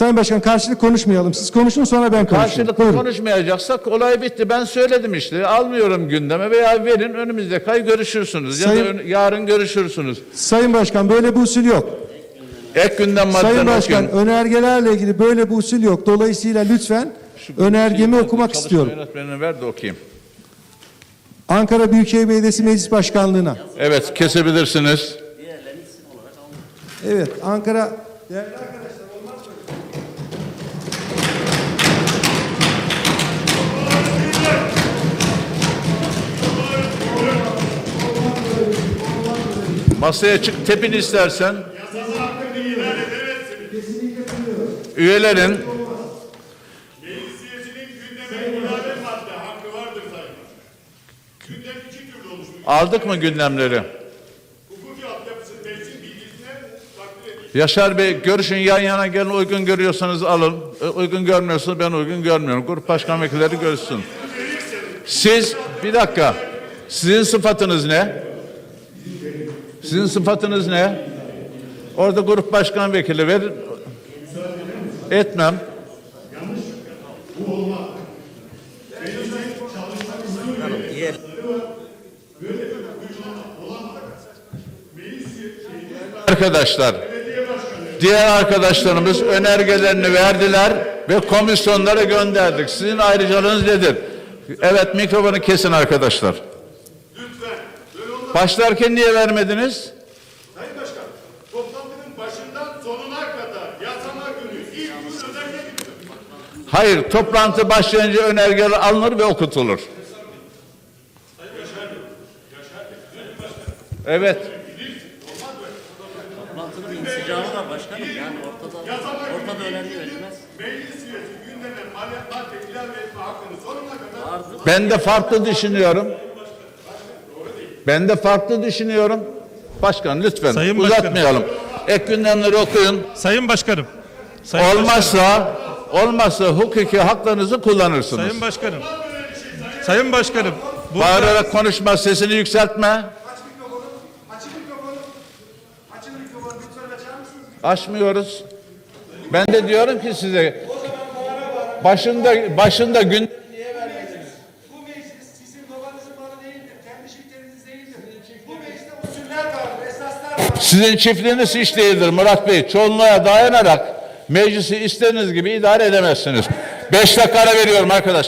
Sayın Başkan karşılık konuşmayalım. Siz konuşun sonra ben konuşayım. Karşılıklı Buyurun. konuşmayacaksak olay bitti. Ben söyledim işte. Almıyorum gündeme veya verin önümüzdeki ay görüşürsünüz. Ya Sayın- da ön- yarın görüşürsünüz. Sayın Başkan böyle bir usul yok. Ek gündem Sayın maddelerini Başkan okuyun. önergelerle ilgili böyle bir usul yok. Dolayısıyla lütfen önergemi okumak istiyorum. Ver de okuyayım. Ankara Büyükşehir Belediyesi Meclis Başkanlığı'na. Evet kesebilirsiniz. Evet Ankara değerli arkadaşlar Masaya çık tepin istersen. Üyelerin aldık mı gündemleri? Yaşar Bey görüşün yan yana gelin uygun görüyorsanız alın. E, Uygun görmüyorsanız ben uygun görmüyorum. Grup başkan vekilleri görüşsün. Siz bir dakika. Sizin sıfatınız ne? Sizin sıfatınız ne? Orada grup başkan vekili verin. Etmem. Arkadaşlar, diğer arkadaşlarımız önergelerini verdiler ve komisyonlara gönderdik. Sizin ayrıcalığınız nedir? Evet mikrofonu kesin arkadaşlar. Başlarken niye vermediniz? Sayın Başkan, toplantının başından sonuna kadar yasama günü, ilk gün önerge günü. Hayır, toplantı başlayınca önergeler alınır ve okutulur. Evet. Toplantının insicamı da başkanım yani ortada ortada önemli verilmez. Meclis üyesi gündeme madde, madde ilave etme hakkını sonuna kadar. Ben de farklı düşünüyorum. Ben de farklı düşünüyorum. Başkan lütfen Sayın uzatmayalım. Ek gündemleri okuyun. Sayın Başkanım. Sayın Başkanım. Olmazsa olmazsa hukuki haklarınızı kullanırsınız. Sayın Başkanım. Sayın Başkanım. Bu Bağırarak konuşma, sesini yükseltme. Açmıyoruz. Ben de diyorum ki size başında başında gün sizin çiftliğiniz hiç değildir Murat Bey. Çoğunluğa dayanarak meclisi istediğiniz gibi idare edemezsiniz. Beş dakika ara veriyorum arkadaş.